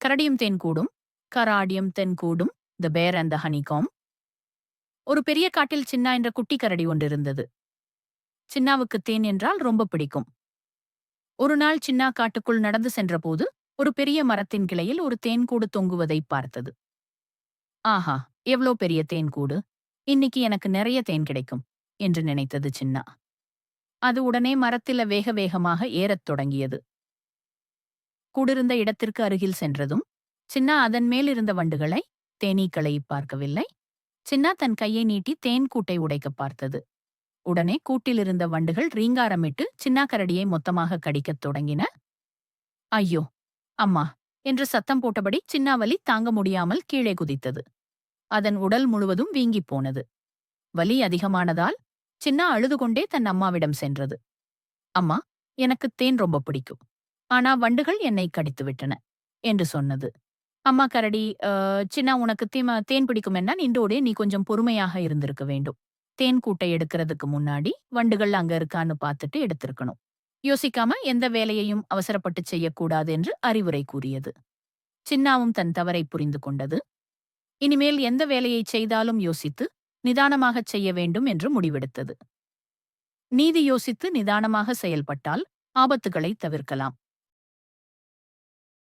கரடியும் தேன் கூடும் கராடியம் தென் கூடும் த பேர் அண்ட் த ஹனிகாம் ஒரு பெரிய காட்டில் சின்னா என்ற குட்டி கரடி ஒன்று இருந்தது. சின்னாவுக்கு தேன் என்றால் ரொம்ப பிடிக்கும். ஒரு நாள் சின்னா காட்டுக்குள் நடந்து சென்றபோது ஒரு பெரிய மரத்தின் கிளையில் ஒரு தேன்கூடு தொங்குவதை பார்த்தது. ஆஹா எவ்வளோ பெரிய தேன்கூடு இன்னைக்கு எனக்கு நிறைய தேன் கிடைக்கும் என்று நினைத்தது சின்னா. அது உடனே மரத்தில வேக வேகமாக ஏறத் தொடங்கியது. கூடிருந்த இடத்திற்கு அருகில் சென்றதும் சின்னா அதன் மேலிருந்த வண்டுகளை தேனீக்களை பார்க்கவில்லை. சின்னா தன் கையை நீட்டி தேன் கூட்டை உடைக்கப் பார்த்தது. உடனே கூட்டிலிருந்த வண்டுகள் ரீங்காரமிட்டு சின்னா கரடியை மொத்தமாக கடிக்கத் தொடங்கின. ஐயோ அம்மா என்று சத்தம் போட்டபடி சின்னாவலி தாங்க முடியாமல் கீழே குதித்தது. அதன் உடல் முழுவதும் வீங்கிப் போனது. வலி அதிகமானதால் சின்னா அழுது கொண்டே தன் அம்மாவிடம் சென்றது. அம்மா எனக்கு தேன் ரொம்ப பிடிக்கும். ஆனா வண்டுகள் என்னை கடித்து விட்டன என்று சொன்னது. அம்மா கரடி சின்ன சின்னா உனக்கு தீம தேன் பிடிக்குமென்னா நின்றோடே நீ கொஞ்சம் பொறுமையாக இருந்திருக்க வேண்டும். தேன் கூட்டை எடுக்கிறதுக்கு முன்னாடி வண்டுகள் அங்க இருக்கான்னு பார்த்துட்டு எடுத்திருக்கணும். யோசிக்காம எந்த வேலையையும் அவசரப்பட்டு செய்யக்கூடாது என்று அறிவுரை கூறியது. சின்னாவும் தன் தவறை புரிந்து கொண்டது. இனிமேல் எந்த வேலையை செய்தாலும் யோசித்து நிதானமாகச் செய்ய வேண்டும் என்று முடிவெடுத்தது. நீதி யோசித்து நிதானமாக செயல்பட்டால் ஆபத்துகளை தவிர்க்கலாம்.